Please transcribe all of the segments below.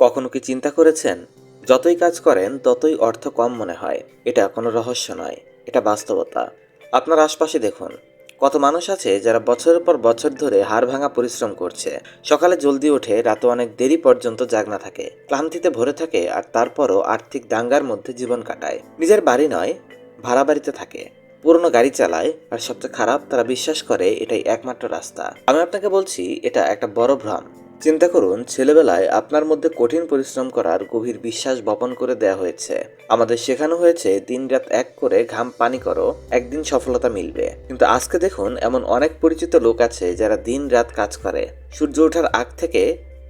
কখনো কি চিন্তা করেছেন? যতই কাজ করেন, ততই অর্থ কম মনে হয়। এটা কোনো রহস্য নয়, এটা বাস্তবতা। আপনার আশপাশে দেখুন। কত মানুষ আছে যারা বছরের পর বছর ধরে হাড় ভাঙা পরিশ্রম করছে। সকালে জলদি ওঠে রাতে অনেক দেরি পর্যন্ত জাগনা থাকে, ক্লান্তিতে ভরে থাকে আর তারপরও আর্থিক দাঙ্গার মধ্যে জীবন কাটায়। নিজের বাড়ি নয়, ভাড়া বাড়িতে থাকে। পুরনো গাড়ি চালায় আর সবচেয়ে খারাপ, তারা বিশ্বাস করে এটাই একমাত্র রাস্তা। আমি আপনাকে বলছি, এটা একটা বড় ভ্রম। চিন্তা করুন, ছেলেবেলায় আপনার মধ্যে কঠিন পরিশ্রম করার গভীর বিশ্বাস বপন করে দেয়া হয়েছে। আমাদের শেখানো হয়েছে, দিনরাত এক করে ঘাম পানি করো, একদিন সফলতা মিলবে। কিন্তু আজকে দেখুন, এমন অনেক পরিচিত লোক আছে যারা দিন রাত কাজ করে। সূর্য ওঠার আগ থেকে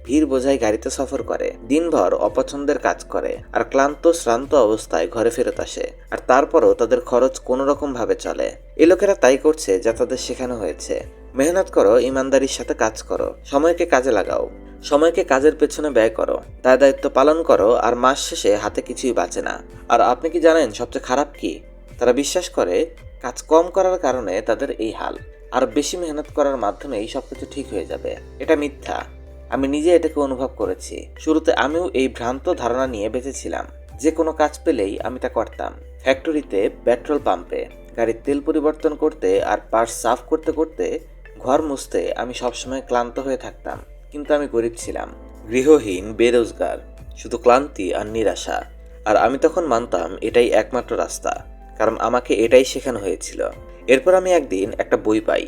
ভিড় বোঝাই গাড়িতে সফর করে, দিনভর অপছন্দের কাজ করে, আর ক্লান্ত, শ্রান্ত অবস্থায় ঘরে ফেরত আসে, আর তারপরও তাদের খরচ কোনো রকম ভাবে চলে। এ লোকেরা তাই করছে যা তাদের শেখানো হয়েছে। মেহনত করো, ইমানদারির সাথে কাজ করো, সময়কে কাজে লাগাও, সময়কে কাজের পেছনে ব্যয় করো দায় দায়িত্ব পালন করো আর মাস শেষে হাতে কিছুই বাঁচে না। আর আপনি কি জানেন সবচেয়ে খারাপ কি? তারা বিশ্বাস করে কাজ কম করার কারণে তাদের এই হাল, আর বেশি মেহনত করার মাধ্যমেই সবকিছু ঠিক হয়ে যাবে। এটা মিথ্যা। আমি নিজে এটাকে অনুভব করেছি। শুরুতে আমিও এই ভ্রান্ত ধারণা নিয়ে বেঁচেছিলাম। যে কোনো কাজ পেলেই আমি তা করতাম। ফ্যাক্টরিতে পেট্রোল পাম্পে, গাড়ির তেল পরিবর্তন করতে আর পার্টস সাফ করতে করতে ঘর মুছতে আমি সবসময় ক্লান্ত হয়ে থাকতাম, কিন্তু আমি গরিব ছিলাম। গৃহহীন, বেরোজগার, শুধু ক্লান্তি আর নিরাশা। আর আমি তখন মানতাম এটাই একমাত্র রাস্তা, কারণ আমাকে এটাই শেখানো হয়েছিল। এরপর আমি একদিন একটা বই পাই,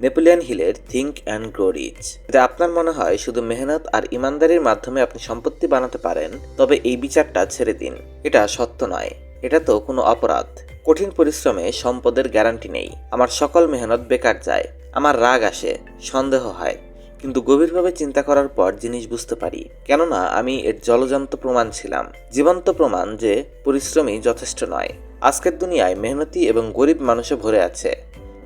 নেপোলিয়ান হিলের থিঙ্ক অ্যান্ড গ্রো রিচ। যদি আপনার মনে হয় শুধু মেহনত আর ইমানদারির মাধ্যমে আপনি সম্পত্তি বানাতে পারেন, তবে এই বিচারটা ছেড়ে দিন। এটা সত্য নয়, এটা তো কোনো অপরাধ। কঠিন পরিশ্রমে সম্পদের গ্যারান্টি নেই। আমার সকল মেহনত বেকার যায়। আমার রাগ আসে, সন্দেহ হয়। কিন্তু গভীরভাবে চিন্তা করার পর জিনিস বুঝতে পারি। কেননা আমি এর জলজন্ত প্রমাণ ছিলাম। জীবন্ত প্রমাণ যে পরিশ্রমই যথেষ্ট নয়। আজকের দুনিয়ায় মেহনতি এবং গরিব মানুষে ভরে আছে।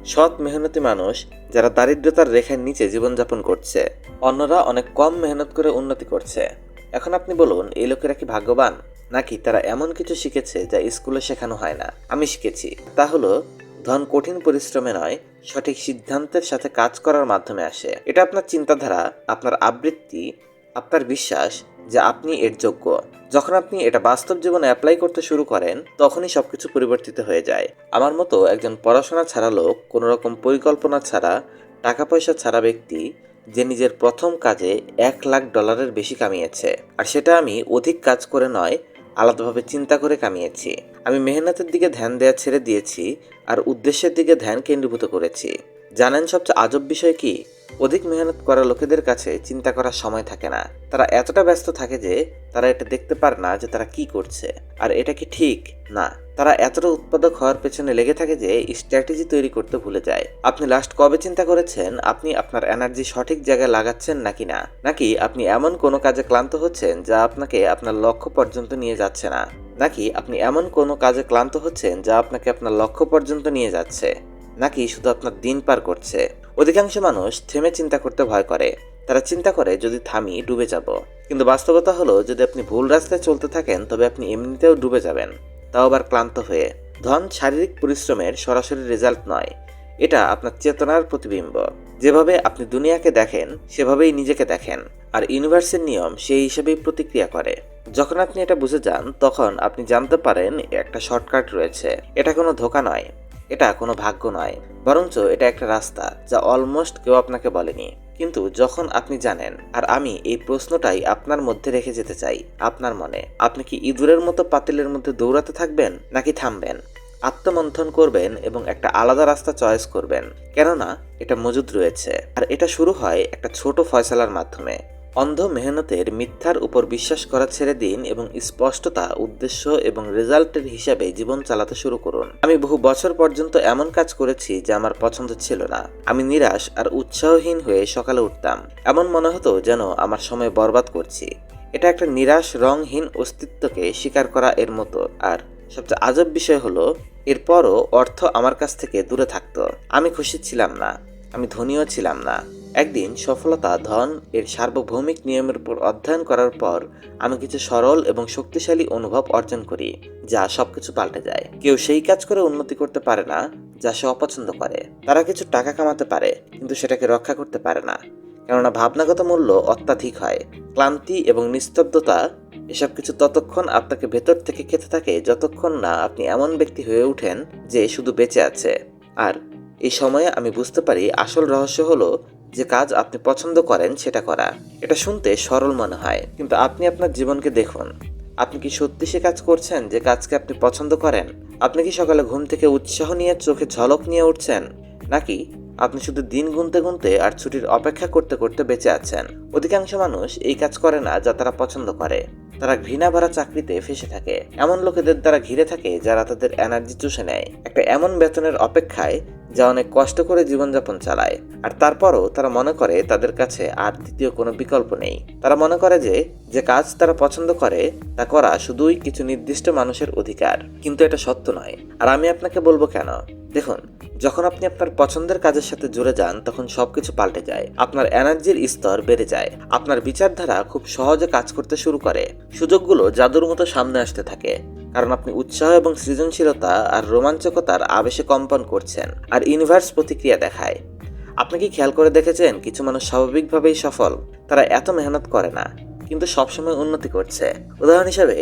সৎ মেহনতি মানুষ যারা দারিদ্রতার রেখার নিচে জীবনযাপন করছে, অন্যরা অনেক কম মেহনত করে উন্নতি করছে। এখন আপনি বলুন, এই লোকেরা কি ভাগ্যবান? নাকি তারা এমন কিছু শিখেছে যা স্কুলে শেখানো হয় না? আমি শিখেছি। তা হলো, ধন কঠিন পরিশ্রমে নয়, সঠিক সিদ্ধান্তের সাথে কাজ করার মাধ্যমে আসে। এটা আপনার চিন্তাধারা, আপনার আবৃত্তি, আপনার বিশ্বাস যে আপনি এর যোগ্য। যখন আপনি এটা বাস্তব জীবনে অ্যাপ্লাই করতে শুরু করেন, তখনই সবকিছু পরিবর্তিত হয়ে যায়। আমার মতো একজন পড়াশোনা ছাড়া লোক কোনো রকম পরিকল্পনা ছাড়া টাকা পয়সা ছাড়া ব্যক্তি, যে নিজের প্রথম কাজে এক লাখ ডলারের বেশি কামিয়েছে। আর সেটা আমি অধিক কাজ করে নয় আলাদাভাবে চিন্তা করে কামিয়েছি। আমি মেহনতের দিকে ধ্যান দেওয়া ছেড়ে দিয়েছি আর উদ্দেশ্যের দিকে ধ্যান কেন্দ্রীভূত করেছি। জানেন সবচেয়ে আজব বিষয় কি? অধিক মেহনত করা লোকেদের কাছে চিন্তা করার সময় থাকে না। তারা এতটা ব্যস্ত থাকে যে তারা এটা দেখতে পারে না যে তারা কি করছে। আর এটা কি ঠিক? না। তারা এতটা উৎপাদক হওয়ার পেছনে লেগে থাকে যে স্ট্র্যাটেজি তৈরি করতে ভুলে যায়। আপনি লাস্ট কবে চিন্তা করেছেন আপনি আপনার এনার্জি সঠিক জায়গায় লাগাচ্ছেন নাকি না? নাকি আপনি এমন কোনো কাজে ক্লান্ত হচ্ছেন যা আপনাকে আপনার লক্ষ্য পর্যন্ত নিয়ে যাচ্ছে না? নাকি আপনি এমন কোনো কাজে ক্লান্ত হচ্ছেন যা আপনাকে আপনার লক্ষ্য পর্যন্ত নিয়ে যাচ্ছে? নাকি শুধু আপনার দিন পার করছে? অধিকাংশ মানুষ থেমে চিন্তা করতে ভয় করে। তারা চিন্তা করে, যদি থামি, ডুবে যাব। কিন্তু বাস্তবতা হলো, যদি আপনি ভুল রাস্তায় চলতে থাকেন, তবে আপনি এমনিতেও ডুবে যাবেন। তাও আবার ক্লান্ত হয়ে। ধন শারীরিক পরিশ্রমের সরাসরি রেজাল্ট নয়। এটা আপনার চেতনার প্রতিবিম্ব। যেভাবে আপনি দুনিয়াকে দেখেন, সেভাবেই নিজেকে দেখেন। আর ইউনিভার্সের নিয়ম সেই হিসেবেই প্রতিক্রিয়া করে। যখন আপনি এটা বুঝে যান, তখন আপনি জানতে পারেন, একটা শর্টকাট রয়েছে। এটা কোনো ধোকা নয়। এটা কোনো ভাগ্য নয়, বরঞ্চ এটা একটা রাস্তা যা অলমোস্ট কেউ আপনাকে বলেনি। কিন্তু যখন আপনি জানেন, আর আমি এই প্রশ্নটাই আপনার মধ্যে রেখে যেতে চাই, আপনার মনে, আপনি কি ইঁদুরের মতো পাতিলের মধ্যে দৌড়াতে থাকবেন, নাকি থামবেন? আত্মমন্থন করবেন এবং একটা আলাদা রাস্তা চয়েস করবেন। কেননা, এটা মজুদ রয়েছে। আর এটা শুরু হয় একটা ছোট ফয়সালার মাধ্যমে। অন্ধ মেহনতের মিথ্যার উপর বিশ্বাস করা ছেড়ে দিন এবং স্পষ্টতা, উদ্দেশ্য এবং রেজাল্টের হিসাবে জীবন চালাতে শুরু করুন। আমি বহু বছর পর্যন্ত এমন কাজ করেছি যা আমার পছন্দ ছিল না। আমি নিরাশ আর উৎসাহহীন হয়ে সকালে উঠতাম। এমন মনে হতো যেন আমার সময় বরবাদ করছি। এটা একটা নিরাশ রংহীন অস্তিত্বকে স্বীকার করা এর মতো। আর সবচেয়ে আজব বিষয় হলো, এরপরও অর্থ আমার কাছ থেকে দূরে থাকতো। আমি খুশি ছিলাম না। আমি ধনীও ছিলাম না। একদিন সফলতা, ধন এর সার্বভৌমিক নিয়মের উপর অধ্যয়ন করার পর আমি কিছু সরল এবং শক্তিশালী অনুভব অর্জন করি, যা সবকিছু পাল্টে যায়। কেউ সেই কাজ করে উন্নতি করতে পারে না, যা সে অপছন্দ করে। তারা কিছু টাকা কামাতে পারে, কিন্তু সেটাকে রক্ষা করতে পারে না। কেননা ভাবনাগত মূল্য অত্যাধিক হয়। ক্লান্তি এবং নিস্তব্ধতা, এসব কিছু ততক্ষণ আপনাকে ভেতর থেকে খেতে থাকে, যতক্ষণ না আপনি এমন ব্যক্তি হয়ে ওঠেন যে শুধু বেঁচে আছে। আর এই সময়ে আমি বুঝতে পারি আসল রহস্য হলো যে কাজ আপনি পছন্দ করেন সেটা করা। এটা শুনতে সরল মনে হয়। কিন্তু আপনি আপনার জীবনকে দেখুন। আপনি কি সত্যি সে কাজ করছেন যে কাজকে আপনি পছন্দ করেন? আপনি কি সকালে ঘুম থেকে উৎসাহ নিয়ে চোখে ঝলক নিয়ে উঠছেন? নাকি আপনি শুধু দিন গুনতে গুনতে আর ছুটির অপেক্ষা করতে করতে বেঁচে আছেন? অধিকাংশ মানুষ এই কাজ করে না যা তারা পছন্দ করে। তারা ঘৃণা ভরা চাকরিতে ফেসে থাকে। এমন লোকেদের দ্বারা ঘিরে থাকে যারা তাদের এনার্জি চুষে নেয়। একটা এমন বেতনের অপেক্ষায় যা অনেক কষ্ট করে জীবনযাপন চালায়। আর তারপরও তারা মনে করে তাদের কাছে আর দ্বিতীয় কোনো বিকল্প নেই। তারা মনে করে যে যে কাজ তারা পছন্দ করে, তা করা শুধুই কিছু নির্দিষ্ট মানুষের অধিকার। কিন্তু এটা সত্য নয়। আর আমি আপনাকে বলব কেন? দেখুন, যখন আপনি আপনার পছন্দের কাজের সাথে জুড়ে যান, তখন সবকিছু পাল্টে যায়। আপনার এনার্জির স্তর বেড়ে যায়। আপনার বিচারধারা খুব সহজে কাজ করতে শুরু করে। সুযোগগুলো জাদুর মতো সামনে আসতে থাকে, কারণ আপনি উৎসাহ এবং সৃজনশীলতা আর রোমাঞ্চকতার আবেশে কম্পন করছেন আর ইনভার্স প্রতিক্রিয়া দেখায়। আপনি কি খেয়াল করে দেখেছেন কিছু মানুষ স্বাভাবিকভাবেই সফল? তারা এত মেহনত করে না, কিন্তু সবসময় উন্নতি করছে। উদাহরণ হিসাবে,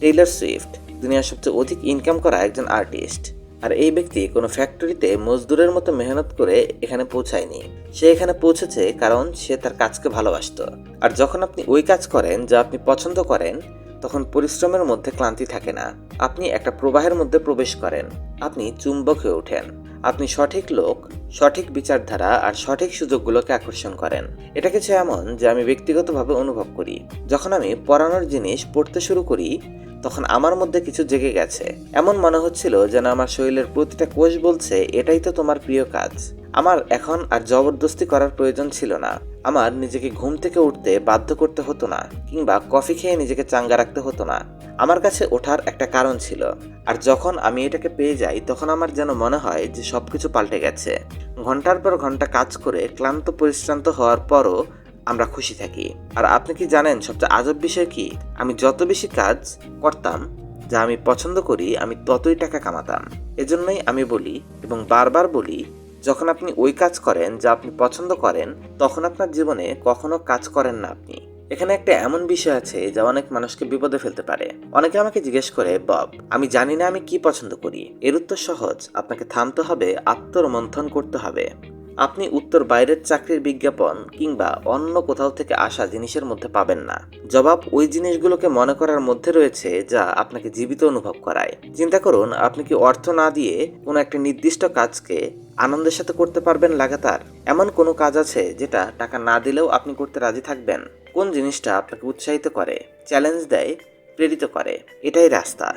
টেইলর সুইফট, দুনিয়ার সবচেয়ে অধিক ইনকাম করা একজন আর্টিস্ট। আর এই ব্যক্তি কোনো ফ্যাক্টরিতে মজদুরের মতো মেহনত করে এখানে পৌঁছায়নি। সে এখানে পৌঁছেছে কারণ সে তার কাজকে ভালোবাসত। আর যখন আপনি ওই কাজ করেন যা আপনি পছন্দ করেন, তখন পরিশ্রমের মধ্যে ক্লান্তি থাকে না। আপনি একটা প্রবাহের মধ্যে প্রবেশ করেন। আপনি চুম্বক হয়ে ওঠেন। আপনি সঠিক লোক, সঠিক বিচারধারা আর সঠিক সুযোগগুলোকে আকর্ষণ করেন। এটা কিছু এমন যে আমি ব্যক্তিগতভাবে অনুভব করি। যখন আমি পড়ানোর জিনিস পড়তে শুরু করি, তখন আমার মধ্যে কিছু জেগে গেছে। এমন মনে হচ্ছিল যেন আমার শরীরের প্রতিটা কোষ বলছে, এটাই তো তোমার প্রিয় কাজ। আমার এখন আর জবরদস্তি করার প্রয়োজন ছিল না। আমার নিজেকে ঘুম থেকে উঠতে বাধ্য করতে হতো না, কিংবা কফি খেয়ে নিজেকে চাঙ্গা রাখতে হতো না। আমার কাছে ওঠার একটা কারণ ছিল, আর যখন আমি এটাকে পেয়ে যাই, তখন আমার যেন মনে হয় যে সবকিছু পাল্টে গেছে। ঘণ্টার পর ঘণ্টা কাজ করে ক্লান্ত, পরিশ্রান্ত হওয়ার পরও আমরা খুশি থাকি। আর আপনি কি জানেন সবচেয়ে আজব বিষয় কি? আমি যত বেশি কাজ করতাম, যা আমি পছন্দ করি, আমি ততই টাকা কামাতাম। এজন্যই আমি বলি এবং বারবার বলি, যখন আপনি ওই কাজ করেন যা আপনি পছন্দ করেন, তখন আপনার জীবনে কখনো কাজ করেন না আপনি। এখানে একটা এমন বিষয় আছে যা অনেক মানুষকে বিপদে ফেলতে পারে। অনেকে আমাকে জিজ্ঞেস করে, বব, আমি জানি না আমি কি পছন্দ করি। এর উত্তর সহজ। আপনাকে থামতে হবে, আত্মরোমন্থন করতে হবে। আপনি উত্তর বাইরের চাকরির বিজ্ঞাপন কিংবা অন্য কোথাও থেকে আসা জিনিসের মধ্যে পাবেন না। জবাব ওই জিনিসগুলোকে মনে করার মধ্যে রয়েছে যা আপনাকে জীবিত অনুভব করায়। চিন্তা করুন, আপনি কি অর্থ না দিয়ে কোনো একটা নির্দিষ্ট কাজকে আনন্দের সাথে করতে পারবেন লাগাতার? এমন কোনো কাজ আছে যেটা টাকা না দিলেও আপনি করতে রাজি থাকবেন? কোন জিনিসটা আপনাকে উৎসাহিত করে, চ্যালেঞ্জ দেয়, প্রেরিত করে? এটাই রাস্তা।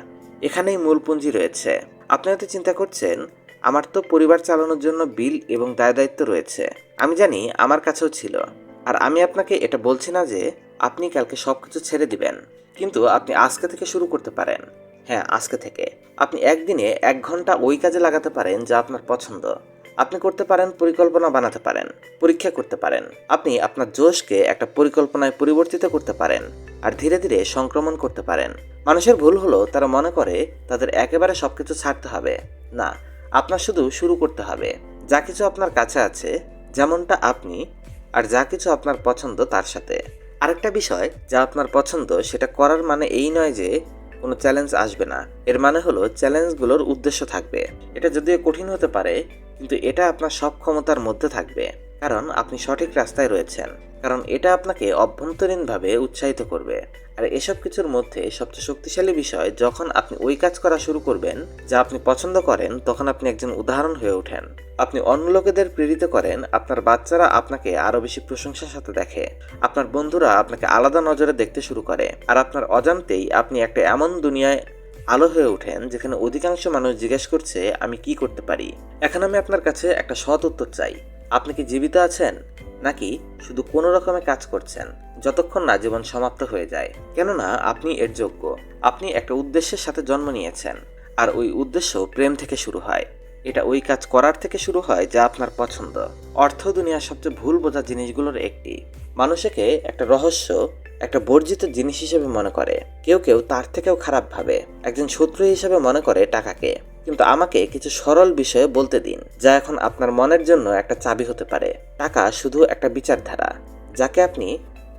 এখানেই মূল পুঁজি রয়েছে। আপনি হয়তো চিন্তা করছেন আমার তো পরিবার চালানোর জন্য বিল এবং দায় দায়িত্ব রয়েছে। আমি জানি আমার কাছেও ছিল। আর আমি আপনাকে এটা বলছি না যে আপনি কালকে সব কিছু ছেড়ে দিবেন। কিন্তু আপনি আজকে থেকে শুরু করতে পারেন। হ্যাঁ আজকে থেকে। আপনি একদিনে এক ঘণ্টা ওই কাজে লাগাতে পারেন যা আপনার পছন্দ। আপনি করতে পারেন, পরিকল্পনা বানাতে পারেন, পরীক্ষা করতে পারেন। আপনি আপনার জোশকে একটা পরিকল্পনায় পরিবর্তিত করতে পারেন আর ধীরে ধীরে সংক্রমণ করতে পারেন। মানুষের ভুল হলো তারা মনে করে তাদের একেবারে সবকিছু ছাড়তে হবে। না আপনার শুধু শুরু করতে হবে। যা কিছু আপনার কাছে আছে, যেমনটা আপনি, আর যা কিছু আপনার পছন্দ তার সাথে। আরেকটা বিষয়, যা আপনার পছন্দ, সেটা করার মানে এই নয় যে কোনো চ্যালেঞ্জ আসবে না। এর মানে হলো চ্যালেঞ্জগুলোর উদ্দেশ্য থাকবে। এটা যদিও কঠিন হতে পারে, কিন্তু এটা আপনার সব ক্ষমতার মধ্যে থাকবে। কারণ আপনি সঠিক রাস্তায় রয়েছেন। কারণ এটা আপনাকে অভ্যন্তরীণভাবে উৎসাহিত করবে। আর এসব কিছুর মধ্যে সবচেয়ে শক্তিশালী বিষয়, যখন আপনি ওই কাজ করা শুরু করবেন, যা আপনি পছন্দ করেন, তখন আপনি একজন উদাহরণ হয়ে ওঠেন। আপনি অন্য লোকেদের প্রেরিত করেন, আপনার বাচ্চারা আপনাকে আরও বেশি প্রশংসার সাথে দেখে। আপনার বন্ধুরা আপনাকে আলাদা নজরে দেখতে শুরু করে। আর আপনার অজান্তেই আপনি একটা এমন দুনিয়ায় আলো হয়ে ওঠেন, যেখানে অধিকাংশ মানুষ জিজ্ঞেস করছে, আমি কি করতে পারি? এখন আমি আপনার কাছে একটা সৎ উত্তর চাই। আপনি কি জীবিত আছেন? নাকি শুধু কোনো রকমে কাজ করছেন যতক্ষণ না জীবন সমাপ্ত হয়ে যায়? কেননা আপনি এর যোগ্য। আপনি একটা উদ্দেশ্যের সাথে জন্ম নিয়েছেন, আর ওই উদ্দেশ্য প্রেম থেকে শুরু হয়। এটা ওই কাজ করার থেকে শুরু হয় যা আপনার পছন্দ। অর্থ দুনিয়ার সবচেয়ে ভুল বোঝা জিনিসগুলোর একটি। মানুষকে একটা রহস্য, একটা বর্জিত জিনিস হিসেবে মনে করে। কেউ কেউ তার থেকেও খারাপ ভাবে। একজন শত্রু হিসেবে মনে করে টাকাকে। কিন্তু আমাকে কিছু সরল বিষয়ে বলতে দিন, যা এখন আপনার মনের জন্য একটা চাবি হতে পারে। টাকা শুধু একটা বিচারধারা, যাকে আপনি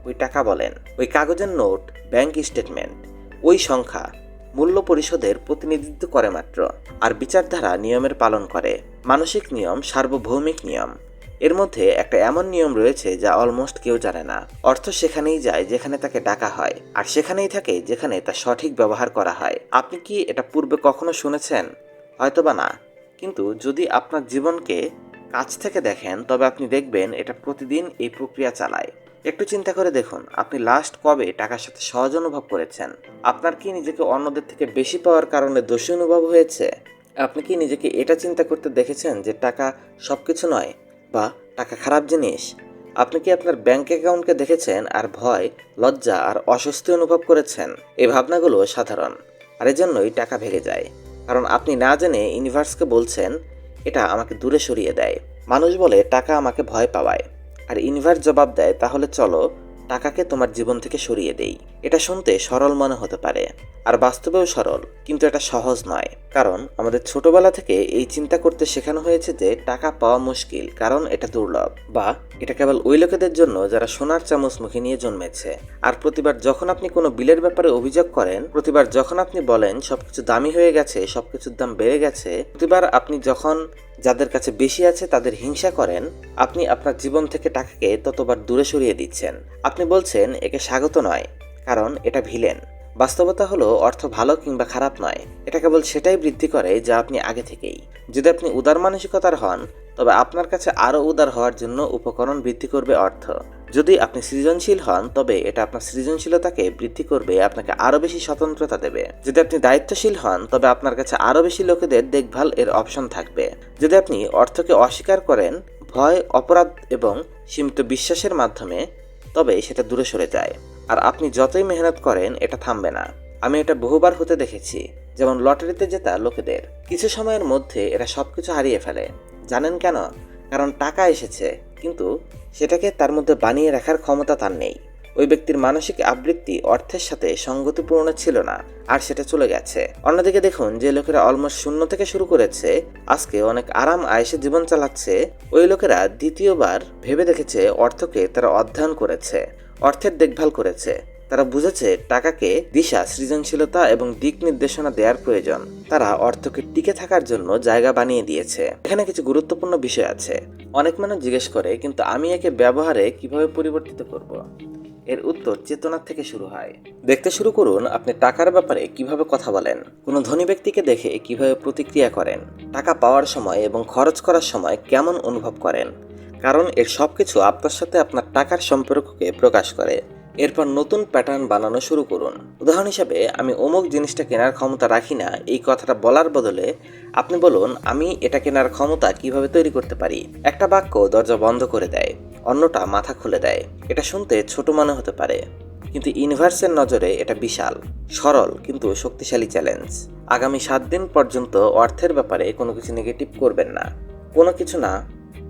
ওই টাকা বলেন। ওই কাগজের নোট, ব্যাংক স্টেটমেন্ট, ওই সংখ্যা, মূল্য পরিশোধের প্রতিনিধিত্ব করে মাত্র। আর বিচারধারা নিয়মের পালন করে। মানসিক নিয়ম, সার্বভৌমিক নিয়ম। এর মধ্যে একটা এমন নিয়ম রয়েছে যা অলমোস্ট কেউ জানে না। অর্থ সেখানেই যায় যেখানে তাকে ডাকা হয়, আর সেখানেই থাকে যেখানে তা সঠিক ব্যবহার করা হয়। আপনি কি এটা পূর্বে কখনো শুনেছেন? হয়তোবা না। কিন্তু যদি আপনার জীবনকে কাছ থেকে দেখেন, তবে আপনি দেখবেন এটা প্রতিদিন এই প্রক্রিয়া চালায়। একটু চিন্তা করে দেখুন, আপনি লাস্ট কবে টাকার সাথে সহজ অনুভব করেছেন? আপনার কি নিজেকে অন্যদের থেকে বেশি পাওয়ার কারণে দোষী অনুভব হয়েছে? আপনি কি নিজেকে এটা চিন্তা করতে দেখেছেন যে টাকা সব কিছু নয় বা টাকা খারাপ জিনিস? আপনি কি আপনার ব্যাংক অ্যাকাউন্টকে দেখেছেন আর ভয়, লজ্জা আর অস্বস্তি অনুভব করেছেন? এই ভাবনাগুলো সাধারণ। আর এজন্যই টাকা ভেঙে যায়। কারণ আপনি না জেনে ইউনিভার্সকে বলছেন, এটা আমাকে দূরে সরিয়ে দেয়। মানুষ বলে, টাকা আমাকে ভয় পাওয়ায়। আর ইউনিভার্স জবাব দেয়, তাহলে চলো, টাকাকে তোমার জীবন থেকে সরিয়ে দেই। এটা শুনতে সরল মনে হতে পারে, আর বাস্তবেও সরল, কিন্তু এটা সহজ নয়। কারণ আমাদের ছোটবেলা থেকে এই চিন্তা করতে শেখানো হয়েছে যে টাকা পাওয়া মুশকিল, কারণ এটা দুর্লভ, বা এটা কেবল ওই লোকেদের জন্য যারা সোনার চামচ মুখে নিয়ে জন্মেছে। আর প্রতিবার যখন আপনি কোনো বিলের ব্যাপারে অভিযোগ করেন, প্রতিবার যখন আপনি বলেন সবকিছু দামি হয়ে গেছে, সবকিছুর দাম বেড়ে গেছে, প্রতিবার আপনি যখন যাদের কাছে বেশি আছে তাদের হিংসা করেন, আপনি আপনার জীবন থেকে টাকাকে ততবার দূরে সরিয়ে দিচ্ছেন। আপনি বলছেন, একে স্বাগত নয়। কারণ এটা ভিলেন। বাস্তবতা হলো, অর্থ ভালো কিংবা খারাপ নয়। এটা কেবল সেটাই বৃদ্ধি করে যা আপনি আগে থেকেই। যদি আপনি উদার মানসিকতার হন, তবে আপনার কাছে আরও উদার হওয়ার জন্য উপকরণ বৃদ্ধি করবে অর্থ। যদি আপনি সৃজনশীল হন, তবে এটা আপনার সৃজনশীলতাকে বৃদ্ধি করবে, আপনাকে আরও বেশি স্বতন্ত্রতা দেবে। যদি আপনি দায়িত্বশীল হন, তবে আপনার কাছে আরও বেশি লোকেদের দেখভাল এর অপশন থাকবে। যদি আপনি অর্থকে অস্বীকার করেন, ভয়, অপরাধ এবং সীমিত বিশ্বাসের মাধ্যমে, তবে সেটা দূরে সরে যায়। আর আপনি যতই মেহনত করেন, এটা থামবে না। আমি এটা বহুবার হতে দেখেছি, যেমন লটারিতে জেতা লোকেদের। কিছু সময়ের মধ্যে এরা সবকিছু হারিয়ে ফেলে। জানেন কেন? কারণ টাকা এসেছে, কিন্তু সেটাকে তার মধ্যে বানিয়ে রাখার ক্ষমতা তার নেই। ওই ব্যক্তির মানসিক আবৃত্তি অর্থের সাথে সঙ্গতিপূর্ণ ছিল না, আর সেটা চলে গেছে। অন্যদিকে দেখুন, যে লোকেরা অলমোস্ট শূন্য থেকে শুরু করেছে, আজকে অনেক আরাম আয়েসে জীবন চালাচ্ছে, ওই লোকেরা দ্বিতীয়বার ভেবে দেখেছে অর্থকে তারা অধ্যয়ন করেছে। অর্থের দেখভাল করেছে। তারা বুঝেছে টাকাকে দিশা, সৃজনশীলতা এবং দিক নির্দেশনা দেওয়ার প্রয়োজন। তারা অর্থকে টিকে থাকার জন্য জায়গা বানিয়ে দিয়েছে। এখানে কিছু গুরুত্বপূর্ণ বিষয় আছে। অনেক মানুষ জিজ্ঞেস করে, কিন্তু আমি একে ব্যবহারে কীভাবে পরিবর্তিত করব। এর উত্তর চেতনার থেকে শুরু হয়। দেখতে শুরু করুন, আপনি টাকার ব্যাপারে কীভাবে কথা বলেন। কোনো ধনী ব্যক্তিকে দেখে কীভাবে প্রতিক্রিয়া করেন। টাকা পাওয়ার সময় এবং খরচ করার সময় কেমন অনুভব করেন? কারণ এর সব কিছু আপনার সাথে আপনার টাকার সম্পর্ককে প্রকাশ করে। এরপর নতুন প্যাটার্ন বানানো শুরু করুন। উদাহরণ হিসাবে, আমি অমুক জিনিসটা কেনার ক্ষমতা রাখি না, এই কথাটা বলার বদলে আপনি বলুন, আমি এটা কেনার ক্ষমতা কীভাবে তৈরি করতে পারি? একটা বাক্য দরজা বন্ধ করে দেয়, অন্যটা মাথা খুলে দেয়। এটা শুনতে ছোট মনে হতে পারে, কিন্তু ইউনিভার্সের নজরে এটা বিশাল, সরল, কিন্তু শক্তিশালী চ্যালেঞ্জ। আগামী সাত দিন পর্যন্ত অর্থের ব্যাপারে কোনো কিছু নেগেটিভ করবেন না। কোনো কিছু না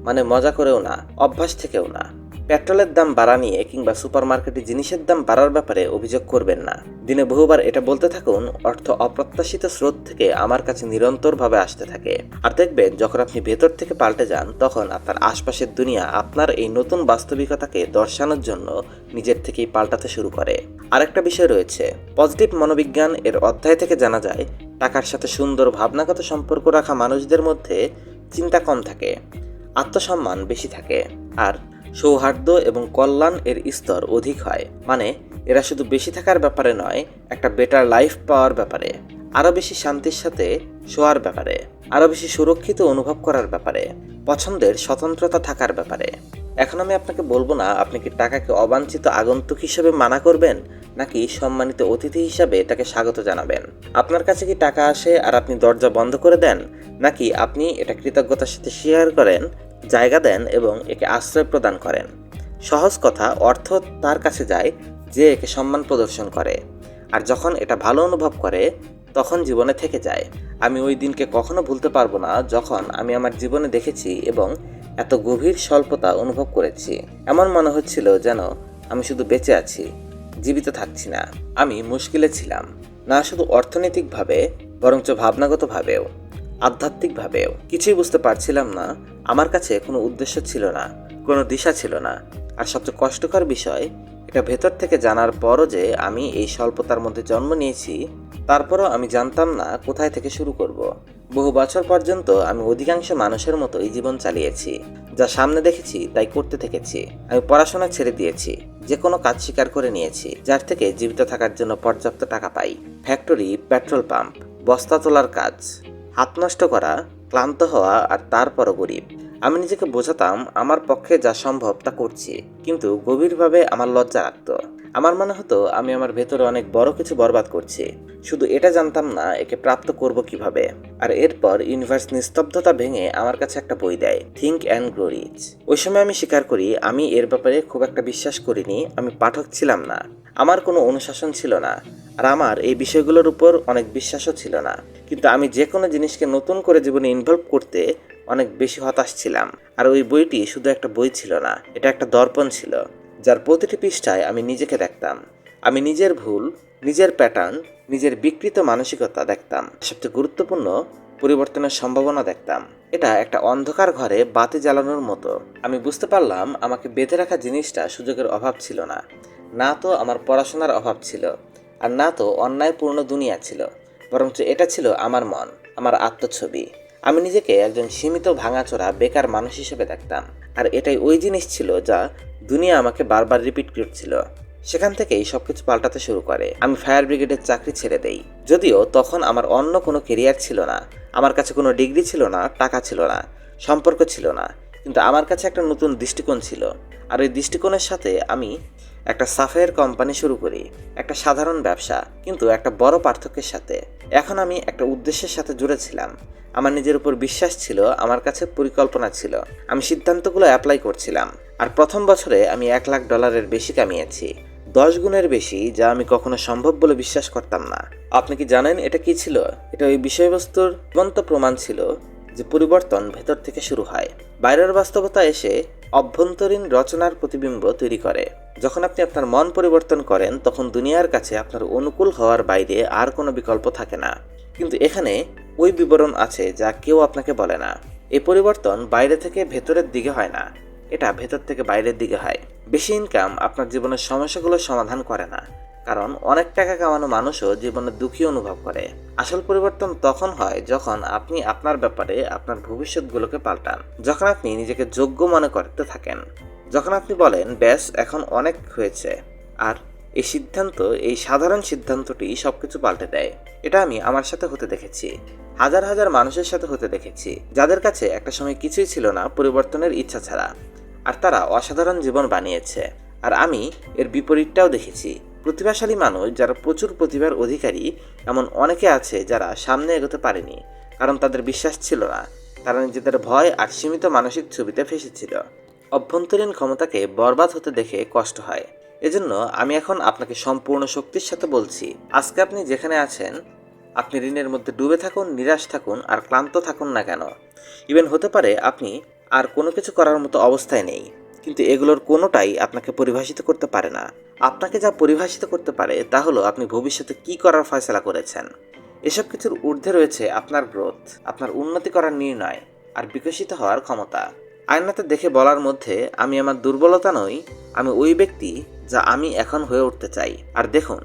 মানে মজা করেও না, অভ্যাস থেকেও না। পেট্রোলের দাম বাড়া নিয়ে কিংবা সুপারমার্কেটে জিনিসের দাম বাড়ার ব্যাপারে অভিযোগ করবেন না। দিনে বহুবার এটা বলতে থাকুন, অর্থ অপ্রত্যাশিত স্রোত থেকে আমার কাছে নিরন্তরভাবে আসতে থাকে। আর দেখবেন, যখন আপনি ভেতর থেকে পাল্টে যান, তখন আপনার আশপাশের দুনিয়া আপনার এই নতুন বাস্তবিকতাকে দর্শানোর জন্য নিজের থেকেই পাল্টাতে শুরু করে। আরেকটা বিষয় রয়েছে, পজিটিভ মনোবিজ্ঞান এর অধ্যায় থেকে জানা যায়, টাকার সাথে সুন্দর, ভাবনাগত সম্পর্ক রাখা মানুষদের মধ্যে চিন্তা কম থাকে। আত্মসম্মান বেশি থাকে আর সৌহার্দ্য এবং কল্যাণ এর স্তর অধিক হয়। মানে এরা শুধু বেশি থাকার ব্যাপারে নয়, একটা বেটার লাইফ পাওয়ার ব্যাপারে, আরও বেশি শান্তির সাথে শোয়ার ব্যাপারে, আরও বেশি সুরক্ষিত অনুভব করার ব্যাপারে, পছন্দের স্বতন্ত্রতা থাকার ব্যাপারে। এখন আমি আপনাকে বলব না, আপনি কি টাকাকে অবাঞ্ছিত আগন্তুক হিসেবে মানা করবেন, নাকি সম্মানিত অতিথি হিসাবে তাকে স্বাগত জানাবেন? আপনার কাছে কি টাকা আসে আর আপনি দরজা বন্ধ করে দেন, নাকি আপনি এটা কৃতজ্ঞতার সাথে শেয়ার করেন জায়গা দেন এবং একে আশ্রয় প্রদান করেন। সহজ কথা, অর্থ তার কাছে যায় যে একে সম্মান প্রদর্শন করে। আর যখন এটা ভালো অনুভব করে, তখন জীবনে থেকে যায়। আমি ওই দিনকে কখনো ভুলতে পারব না যখন আমি আমার জীবনে দেখেছি এবং এত গভীর স্বল্পতা অনুভব করেছি। এমন মনে হচ্ছিল যেন আমি শুধু বেঁচে আছি, জীবিত থাকছি না। আমি মুশকিলে ছিলাম, না শুধু অর্থনৈতিকভাবে, বরঞ্চ ভাবনাগতভাবেও, আধ্যাত্মিকভাবেও। কিছুই বুঝতে পারছিলাম না আমার কাছে কোনো উদ্দেশ্য ছিল না, কোনো দিশা ছিল না। আর সবচেয়ে কষ্টকর বিষয়, এটা ভেতর থেকে জানার পরও যে আমি এই স্বল্পতার মধ্যে জন্ম নিয়েছি, তারপরও আমি জানতাম না কোথায় থেকে শুরু করব। বহু বছর পর্যন্ত আমি অধিকাংশ মানুষের মতো এই জীবন চালিয়েছি, যা সামনে দেখেছি, তাই করতে থেকেছি। আমি পড়াশোনা ছেড়ে দিয়েছি, যে কোনো কাজ স্বীকার করে নিয়েছি, যার থেকে জীবিত থাকার জন্য পর্যাপ্ত টাকা পাই। ফ্যাক্টরি পেট্রোল পাম্প বস্তা তোলার কাজ, হাত নষ্ট করা ক্লান্ত হওয়া আর তারপরও গরিব। আমি নিজেকে বোঝাতাম, আমার পক্ষে যা সম্ভব তা করছি, কিন্তু গভীরভাবে আমার লজ্জা রাখতো আমার মনে হতো, আমি আমার ভেতরে অনেক বড় কিছু বরবাদ করছি। শুধু এটা জানতাম না, একে প্রাপ্ত করব কীভাবে? আর এরপর ইউনিভার্স নিস্তব্ধতা ভেঙে আমার কাছে একটা বই দেয় থিঙ্ক অ্যান্ড গ্রো রিচ ওই সময় আমি স্বীকার করি, আমি এর ব্যাপারে খুব একটা বিশ্বাস করিনি, আমি পাঠক ছিলাম না। আমার কোনো অনুশাসন ছিল না, আর আমার এই বিষয়গুলোর উপর অনেক বিশ্বাসও ছিল না। কিন্তু আমি যে কোনো জিনিসকে নতুন করে জীবনে ইনভলভ করতে অনেক বেশি হতাশ ছিলাম। আর ওই বইটি শুধু একটা বই ছিল না, এটা একটা দর্পণ ছিল, যার প্রতিটি পৃষ্ঠায় আমি নিজেকে দেখতাম। আমি নিজের ভুল, নিজের প্যাটার্ন নিজের বিকৃত মানসিকতা দেখতাম। সবচেয়ে গুরুত্বপূর্ণ পরিবর্তনের সম্ভাবনা দেখতাম। এটা একটা অন্ধকার ঘরে বাতি জ্বালানোর মতো। আমি বুঝতে পারলাম আমাকে বেঁধে রাখা জিনিসটা সুযোগের অভাব ছিল না। না তো আমার পড়াশোনার অভাব ছিল, আর না তো অন্যায়পূর্ণ দুনিয়া ছিল, বরঞ্চ এটা ছিল আমার মন, আমার আত্মছবি। আমি নিজেকে একজন সীমিত ভাঙাচোরা, বেকার মানুষ হিসেবে দেখতাম। আর এটাই ওই জিনিস ছিল যা দুনিয়া আমাকে বারবার রিপিট করছিল। সেখান থেকেই সবকিছু পাল্টাতে শুরু করে। আমি ফায়ার ব্রিগেডের চাকরি ছেড়ে দেই। যদিও তখন আমার অন্য কোনো কেরিয়ার ছিল না। আমার কাছে কোনো ডিগ্রি ছিল না, টাকা ছিল না, সম্পর্ক ছিল না। কিন্তু আমার কাছে একটা নতুন দৃষ্টিকোণ ছিল। আর ওই দৃষ্টিকোণের সাথে আমি একটা সাফাইয়ের কোম্পানি শুরু করি, একটা সাধারণ ব্যবসা, কিন্তু একটা বড় পার্থক্যের সাথে। এখন আমি একটা উদ্দেশ্যের সাথে জুড়েছিলাম আমার নিজের উপর বিশ্বাস ছিল, আমার কাছে পরিকল্পনা ছিল। আমি সিদ্ধান্তগুলো অ্যাপ্লাই করছিলাম। আর প্রথম বছরে আমি এক লাখ ডলারের বেশি কামিয়েছি। দশ গুণের বেশি, যা আমি কখনো সম্ভব বলে বিশ্বাস করতাম না। আপনি কি জানেন এটা কি ছিল? এটা ওই বিষয়বস্তুর জীবন্ত প্রমাণ ছিল যে পরিবর্তন ভেতর থেকে শুরু হয়। বাইরের বাস্তবতা এসে অভ্যন্তরীণ রচনার প্রতিবিম্ব তৈরি করে। যখন আপনি আপনার মন পরিবর্তন করেন, তখন দুনিয়ার কাছে আপনার অনুকূল হওয়ার বাইরে আর কোনো বিকল্প থাকে না। কিন্তু এখানে ওই বিবরণ আছে যা কেউ আপনাকে বলে না। এই পরিবর্তন বাইরে থেকে ভেতরের দিকে হয় না, এটা ভেতর থেকে বাইরের দিকে হয়। বেশি ইনকাম আপনার জীবনের সমস্যাগুলো সমাধান করে না। কারণ অনেক টাকা কামানো মানুষও জীবনে দুঃখী অনুভব করে। আসল পরিবর্তন তখন হয় যখন আপনি আপনার ব্যাপারে আপনার ভবিষ্যৎগুলোকে পাল্টান, যখন আপনি নিজেকে যোগ্য মনে করতে থাকেন। যখন আপনি বলেন, ব্যাস, এখন অনেক হয়েছে। আর এই সিদ্ধান্ত, এই সাধারণ সিদ্ধান্তটি সবকিছু পাল্টে দেয়। এটা আমি আমার সাথে হতে দেখেছি। হাজার হাজার মানুষের সাথে হতে দেখেছি, যাদের কাছে একটা সময় কিছুই ছিল না, পরিবর্তনের ইচ্ছা ছাড়া। আর তারা অসাধারণ জীবন বানিয়েছে। আর আমি এর বিপরীতটাও দেখেছি। প্রতিভাশালী মানুষ যারা প্রচুর প্রতিভার অধিকারী, এমন অনেকে আছে যারা সামনে এগোতে পারেনি, কারণ তাদের বিশ্বাস ছিল না। তারা নিজেদের ভয় আর সীমিত মানসিক ছবিতে ফেসেছিল। অভ্যন্তরীণ ক্ষমতাকে বরবাদ হতে দেখে কষ্ট হয়। এজন্য আমি এখন আপনাকে সম্পূর্ণ শক্তির সাথে বলছি, আজকে আপনি যেখানে আছেন, আপনি ঋণের মধ্যে ডুবে থাকুন, নিরাশ থাকুন আর ক্লান্ত থাকুন না কেন। ইভেন হতে পারে আপনি আর কোনো কিছু করার মতো অবস্থায় নেই, কিন্তু এগুলোর কোনোটাই আপনাকে পরিভাষিত করতে পারে না। আপনাকে যা পরিভাষিত করতে পারে তা হলো আপনি ভবিষ্যতে কি করার ফয়সলা করেছেন। এসব কিছুর ঊর্ধ্বে রয়েছে আপনার গ্রোথ, আপনার উন্নতি করার নির্ণয় আর বিকশিত হওয়ার ক্ষমতা। আয়নাতে দেখে বলার মধ্যে, আমি আমার দুর্বলতা নই, আমি ওই ব্যক্তি যা আমি এখন হয়ে উঠতে চাই। আর দেখুন,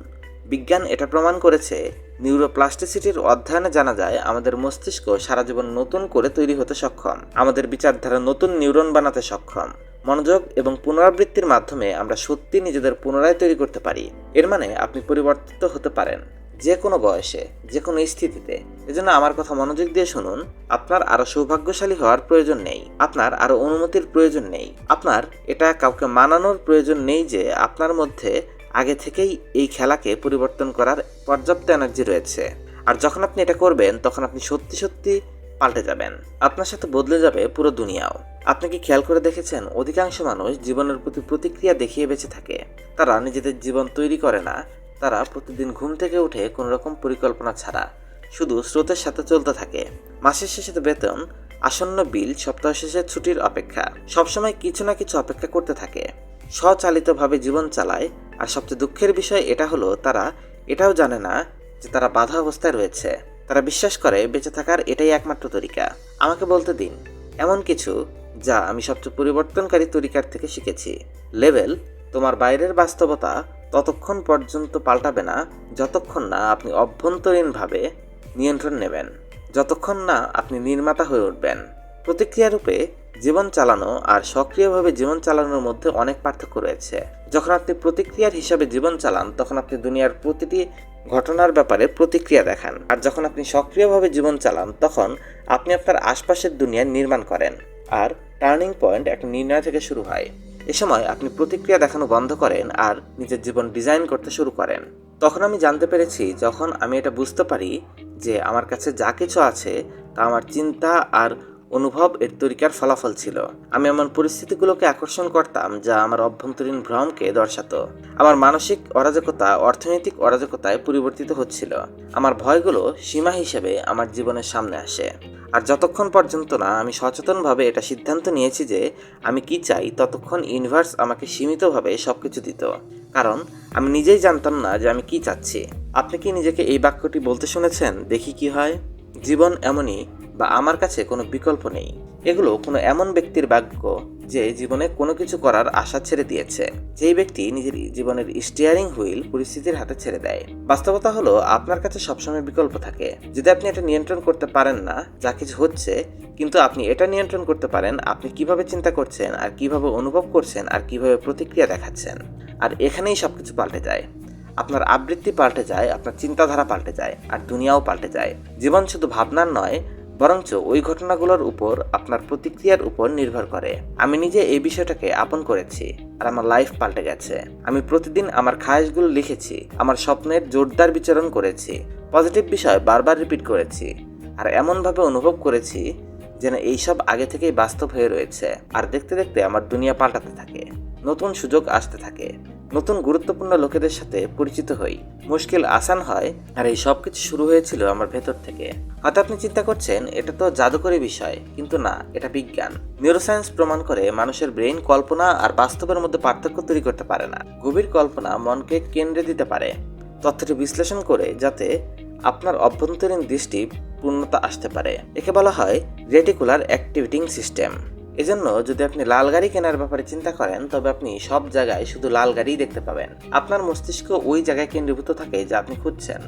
বিজ্ঞান এটা প্রমাণ করেছে নিউরোপ্লাস্টিসিটির অধ্যয়নে জানা যায়, আমাদের মস্তিষ্ক সারা জীবন নতুন করে তৈরি হতে সক্ষম। আমাদের বিচারধারা নতুন নিউরন বানাতে সক্ষম। মনোযোগ এবং পুনরাবৃত্তির মাধ্যমে আমরা সত্যি নিজেদের পুনরায় তৈরি করতে পারি। এর মানে আপনি পরিবর্তিত হতে পারেন। যে কোনো বয়সে যে কোনো স্থিতিতে। এজন্য আমার কথা মনোযোগ দিয়ে শুনুন। আপনার আরও সৌভাগ্যশালী হওয়ার প্রয়োজন নেই। আপনার আরও অনুমতির প্রয়োজন নেই। আপনার এটা কাউকে মানানোর প্রয়োজন নেই যে আপনার মধ্যে আগে থেকেই এই খেলাকে পরিবর্তন করার পর্যাপ্ত এনার্জি রয়েছে। আর যখন আপনি এটা করবেন, তখন আপনি সত্যি সত্যি পাল্টে যাবেন। আপনার সাথে বদলে যাবে পুরো দুনিয়াও। আপনি কি খেয়াল করে দেখেছেন? অধিকাংশ মানুষ জীবনের প্রতি প্রতিক্রিয়া দেখিয়ে বেঁচে থাকে। তারা নিজেদের জীবন তৈরি করে না। তারা প্রতিদিন ঘুম থেকে উঠে কোনো রকম পরিকল্পনা ছাড়া। শুধু স্রোতের সাথে চলতে থাকে। মাসের শেষে বেতন, আসন্ন বিল, সপ্তাহ শেষে ছুটির অপেক্ষা। সবসময় কিছু না কিছু অপেক্ষা করতে থাকে। স্বচালিতভাবে জীবন চালায়, আর সবচেয়ে দুঃখের বিষয় এটা হলো তারা এটাও জানে না যে তারা বাধা অবস্থায় রয়েছে। তারা বিশ্বাস করে বেঁচে থাকার এটাই একমাত্র তরিকা। আমাকে বলতে দিন, এমন কিছু যা আমি সবচেয়ে পরিবর্তনকারী তরিকার থেকে শিখেছি। লেভেল, তোমার বাইরের বাস্তবতা ততক্ষণ পর্যন্ত পাল্টাবে না, যতক্ষণ না আপনি অভ্যন্তরীণভাবে নিয়ন্ত্রণ নেবেন। যতক্ষণ না আপনি নির্মাতা হয়ে উঠবেন। প্রতিক্রিয়ারূপে জীবন চালানো আর সক্রিয়ভাবে জীবন চালানোর মধ্যে অনেক পার্থক্য রয়েছে। যখন আপনি প্রতিক্রিয়ার হিসাবে জীবন চালান, তখন আপনি দুনিয়ার প্রতিটি ঘটনার ব্যাপারে প্রতিক্রিয়া দেখান। আর যখন আপনি সক্রিয়ভাবে জীবন চালান, তখন আপনি আপনার আশপাশের দুনিয়া নির্মাণ করেন। আর টার্নিং পয়েন্ট একটা নির্ণয় থেকে শুরু হয়। এ সময় আপনি প্রতিক্রিয়া দেখানো বন্ধ করেন আর নিজের জীবন ডিজাইন করতে শুরু করেন। তখন আমি জানতে পেরেছি, যখন আমি এটা বুঝতে পারি যে আমার কাছে যা কিছু আছে, তা আমার চিন্তা আর অনুভব এর তরিকার ফলাফল ছিল। আমি এমন পরিস্থিতিগুলোকে আকর্ষণ করতাম যা আমার অভ্যন্তরীণ ভ্রমকে দর্শাতো। আমার মানসিক অরাজকতা, অর্থনৈতিক অরাজকতায় পরিবর্তিত হচ্ছিল। আমার ভয়গুলো সীমা হিসেবে আমার জীবনের সামনে আসে। আর যতক্ষণ পর্যন্ত না আমি সচেতনভাবে এটা সিদ্ধান্ত নিয়েছি যে আমি কি চাই, ততক্ষণ ইউনিভার্স আমাকে সীমিতভাবে সব কিছু দিত। কারণ আমি নিজেই জানতাম না যে আমি কি চাচ্ছি। আপনি কি নিজেকে এই বাক্যটি বলতে শুনেছেন? দেখি কি হয়। জীবন এমনই বা আমার কাছে কোনো বিকল্প নেই। এগুলো কোনো এমন ব্যক্তির বাক্য যে জীবনে কোনো কিছু করার আশা ছেড়ে দিয়েছে। যেই ব্যক্তি নিজের জীবনের স্টিয়ারিং হুইল পরিস্থিতির হাতে ছেড়ে দেয়। বাস্তবতা হলো আপনার কাছে সবসময় বিকল্প থাকে। যদি আপনি এটা নিয়ন্ত্রণ করতে পারেন না, যা কিছু হচ্ছে, কিন্তু আপনি এটা নিয়ন্ত্রণ করতে পারেন, আপনি কীভাবে চিন্তা করছেন, আর কীভাবে অনুভব করছেন, আর কীভাবে প্রতিক্রিয়া দেখাচ্ছেন, আর এখানেই সব কিছু পাল্টে যায়। আপনার আবৃত্তি পাল্টে যায়, আপনার চিন্তাধারা পাল্টে যায়, আর দুনিয়াও পাল্টে যায়। জীবন শুধু ভাবনার নয় বরঞ্চ ওই ঘটনাগুলোর উপর আপনার প্রতিক্রিয়ার উপর নির্ভর করে। আমি নিজে এই বিষয়টাকে আপন করেছি আর আমার লাইফ পাল্টে গেছে। আমি প্রতিদিন আমার খায়েশগুলো লিখেছি, আমার স্বপ্নের জোরদার বিচরণ করেছি পজিটিভ বিষয় বারবার রিপিট করেছি আর এমনভাবে অনুভব করেছি যেন এইসব আগে থেকেই বাস্তব হয়ে রয়েছে আর দেখতে দেখতে আমার দুনিয়া পাল্টাতে থাকে, নতুন সুযোগ আসতে থাকে। নতুন গুরুত্বপূর্ণ লোকেদের সাথে পরিচিত হই। মুশকিল আসান হয়, আর এই সব কিছু শুরু হয়েছিল আমার ভেতর থেকে। হয়তো আপনি চিন্তা করছেন, এটা তো জাদুকরী বিষয়, কিন্তু না, এটা বিজ্ঞান। নিউরোসায়েন্স প্রমাণ করে মানুষের ব্রেন কল্পনা আর বাস্তবের মধ্যে পার্থক্য তৈরি করতে পারে না। গভীর কল্পনা মনকে কেন্দ্রে দিতে পারে। তথ্যটি বিশ্লেষণ করে যাতে আপনার অভ্যন্তরীণ দৃষ্টি পূর্ণতা আসতে পারে। একে বলা হয় রেটিকুলার অ্যাক্টিভিটিং সিস্টেম এজন্য যদি আপনি লাল গাড়ি কেনার ব্যাপারে চিন্তা করেন, তবে আপনি সব জায়গায় শুধু লাল গাড়িই দেখতে পাবেন। আপনার মস্তিষ্ক ওই জায়গায় কেন্দ্রীভূত থাকে যা আপনি খুঁজছেন।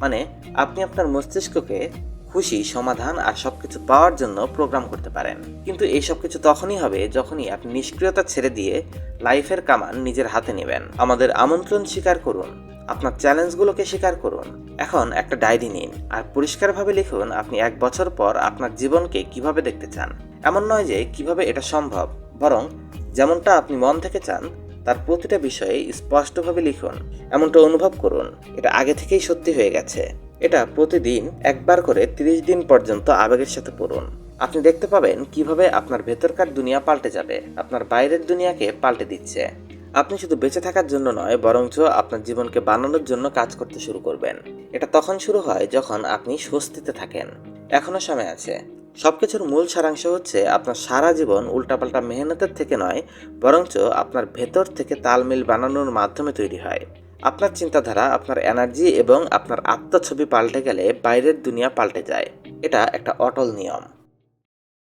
মানে আপনি আপনার মস্তিষ্ককে খুশি, সমাধান আর সবকিছু পাওয়ার জন্য প্রোগ্রাম করতে পারেন। কিন্তু এই সব কিছু তখনই হবে যখনই আপনি নিষ্ক্রিয়তা ছেড়ে দিয়ে লাইফের কামান নিজের হাতে নেবেন। আমাদের আমন্ত্রণ স্বীকার করুন, আপনার চ্যালেঞ্জগুলোকে স্বীকার করুন। এখন একটা ডায়েরি নিন আর পরিষ্কারভাবে লিখুন আপনি এক বছর পর আপনার জীবনকে কীভাবে দেখতে চান। এমন নয় যে কীভাবে এটা সম্ভব, বরং যেমনটা আপনি মন থেকে চান, তার প্রতিটা বিষয়ে স্পষ্টভাবে লিখুন, এমনটা অনুভব করুন, এটা আগে থেকেই সত্যি হয়ে গেছে। এটা প্রতিদিন একবার করে তিরিশ দিন পর্যন্ত আবেগের সাথে পড়ুন। আপনি দেখতে পাবেন কীভাবে আপনার ভেতরকার দুনিয়া পাল্টে যাবে, আপনার বাইরের দুনিয়াকে পাল্টে দিচ্ছে। আপনি শুধু বেঁচে থাকার জন্য নয়, বরঞ্চ আপনার জীবনকে বানানোর জন্য কাজ করতে শুরু করবেন। এটা তখন শুরু হয় যখন আপনি স্বস্তিতে থাকেন। এখনও সময় আছে। সবকিছুর মূল সারাংশ হচ্ছে আপনার সারা জীবন উল্টাপাল্টা মেহনতের থেকে নয়, বরঞ্চ আপনার ভেতর থেকে তালমিল বানানোর মাধ্যমে তৈরি হয়। আপনার চিন্তাধারা, আপনার এনার্জি এবং আপনার আত্মছবি পাল্টে গেলে বাইরের দুনিয়া পাল্টে যায়। এটা একটা অটল নিয়ম।